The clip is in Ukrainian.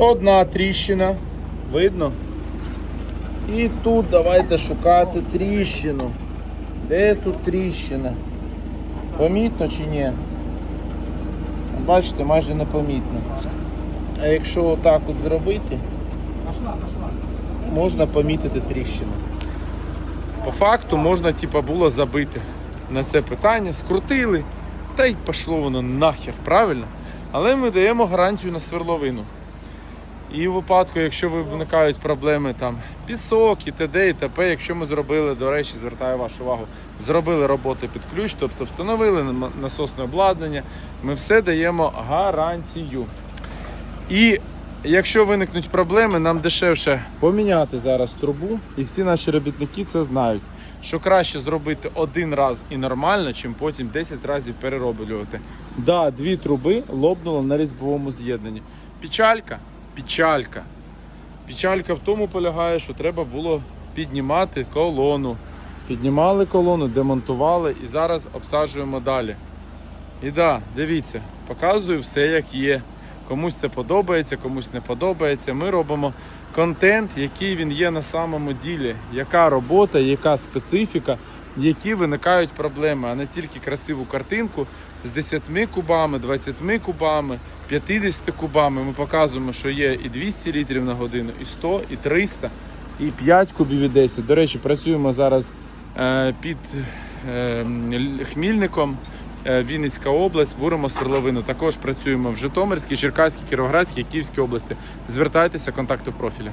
Одна тріщина. Видно? І тут давайте шукати тріщину. Де тут тріщина? Помітно чи ні? Бачите, майже непомітно. А якщо отак от зробити, можна помітити тріщину. По факту можна типа, було забити на це питання, скрутили, та й пішло воно нахер, правильно? Але ми даємо гарантію на сверловину. І в випадку, якщо виникають проблеми там пісок і т.д. і т.п., якщо ми зробили, до речі, звертаю вашу увагу, зробили роботи під ключ, тобто встановили насосне обладнання, ми все даємо гарантію. І якщо виникнуть проблеми, нам дешевше поміняти зараз трубу, і всі наші робітники це знають. Що краще зробити один раз і нормально, чим потім 10 разів перероблювати. Да, дві труби лопнуло на різьбовому з'єднанні. Печалька, печалька. Печалька в тому полягає, що треба було піднімати колону. Піднімали колону, демонтували і зараз обсаджуємо далі. І да, дивіться, показую все як є. Комусь це подобається, комусь не подобається. Ми робимо контент, який він є на самому ділі. Яка робота, яка специфіка, які виникають проблеми, а не тільки красиву картинку з 10 кубами, 20 кубами, 50 кубами. Ми показуємо, що є і 200 літрів на годину, і 100, і 300, і 5 кубів і 10. До речі, працюємо зараз е, під е, Хмільником. Е, Вінницька область, буримо сверловину. Також працюємо в Житомирській, Черкаській, Кіровоградській, Київській області. Звертайтеся, контакти в профілі.